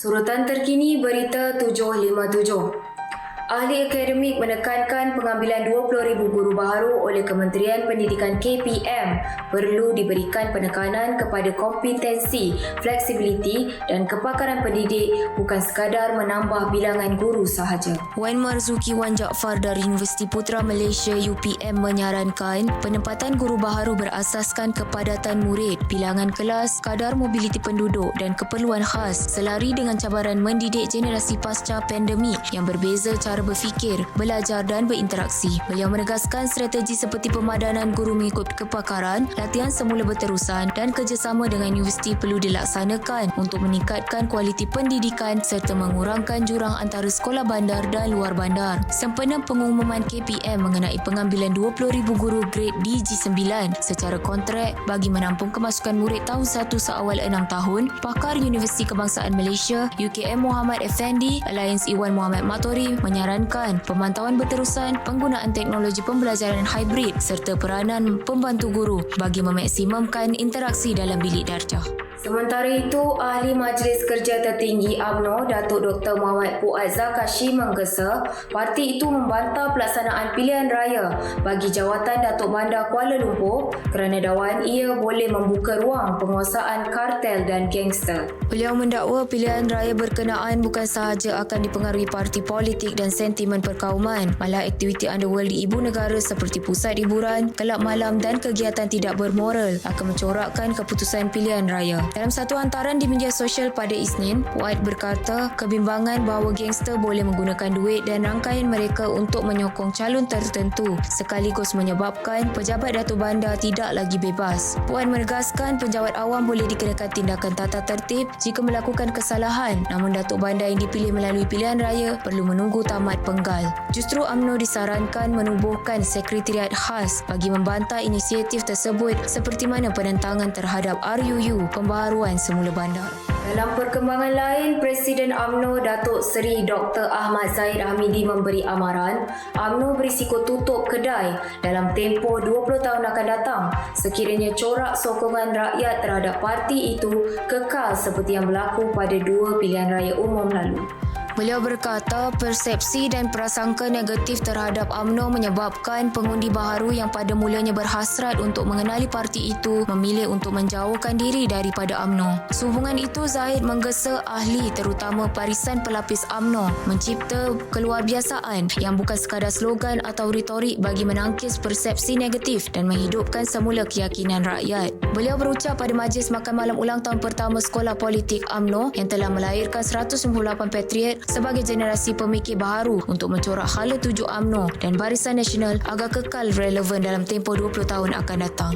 Surutan terkini berita 757. Ahli akademik menekankan pengambilan 20,000 guru baharu oleh Kementerian Pendidikan KPM perlu diberikan penekanan kepada kompetensi, fleksibiliti dan kepakaran pendidik bukan sekadar menambah bilangan guru sahaja. Wan Marzuki Wan Jaafar dari Universiti Putra Malaysia UPM menyarankan penempatan guru baharu berasaskan kepadatan murid, bilangan kelas, kadar mobiliti penduduk dan keperluan khas selari dengan cabaran mendidik generasi pasca pandemik yang berbeza cara berfikir, belajar dan berinteraksi. Beliau menegaskan strategi seperti pemadanan guru mengikut kepakaran, latihan semula berterusan dan kerjasama dengan universiti perlu dilaksanakan untuk meningkatkan kualiti pendidikan serta mengurangkan jurang antara sekolah bandar dan luar bandar. Sempena pengumuman KPM mengenai pengambilan 20,000 guru grade DG9 secara kontrak bagi menampung kemasukan murid tahun 1 seawal 6 tahun, pakar Universiti Kebangsaan Malaysia UKM Muhammad Effendi, Alliance Iwan Muhammad Matori menyarankan pemantauan berterusan penggunaan teknologi pembelajaran hybrid serta peranan pembantu guru bagi memaksimumkan interaksi dalam bilik darjah. Sementara itu, Ahli Majlis Kerja Tertinggi AMNO Datuk Dr. Muhammad Puad Zakashi menggesa parti itu membantah pelaksanaan pilihan raya bagi jawatan Datuk Bandar Kuala Lumpur kerana dakwaan ia boleh membuka ruang penguasaan kartel dan gangster. Beliau mendakwa pilihan raya berkenaan bukan sahaja akan dipengaruhi parti politik dan sentimen perkauman, malah aktiviti underworld di ibu negara seperti pusat hiburan, kelab malam dan kegiatan tidak bermoral akan mencorakkan keputusan pilihan raya. Dalam satu hantaran di media sosial pada Isnin, White berkata kebimbangan bahawa gangster boleh menggunakan duit dan rangkaian mereka untuk menyokong calon tertentu sekaligus menyebabkan pejabat Datuk Bandar tidak lagi bebas. Puan menegaskan penjawat awam boleh dikenakan tindakan tata tertib jika melakukan kesalahan namun Datuk Bandar yang dipilih melalui pilihan raya perlu menunggu tamat penggal. Justru UMNO disarankan menubuhkan sekretariat khas bagi membantah inisiatif tersebut seperti mana penentangan terhadap RUU pembaharuan semula bandar. Dalam perkembangan lain, Presiden AMNO Datuk Seri Dr. Ahmad Zahid Hamidi memberi amaran AMNO berisiko tutup kedai dalam tempoh 20 tahun akan datang sekiranya corak sokongan rakyat terhadap parti itu kekal seperti yang berlaku pada dua pilihan raya umum lalu. Beliau berkata persepsi dan prasangka negatif terhadap AMNO menyebabkan pengundi baharu yang pada mulanya berhasrat untuk mengenali parti itu memilih untuk menjauhkan diri daripada AMNO. Sehubungan itu Zahid menggesa ahli terutama barisan pelapis AMNO mencipta keluarbiasaan yang bukan sekadar slogan atau retorik bagi menangkis persepsi negatif dan menghidupkan semula keyakinan rakyat. Beliau berucap pada majlis makan malam ulang tahun pertama Sekolah Politik AMNO yang telah melahirkan 198 patriot sebagai generasi pemikir baharu untuk mencorak hala tuju AMNO dan Barisan Nasional agar kekal relevan dalam tempoh 20 tahun akan datang.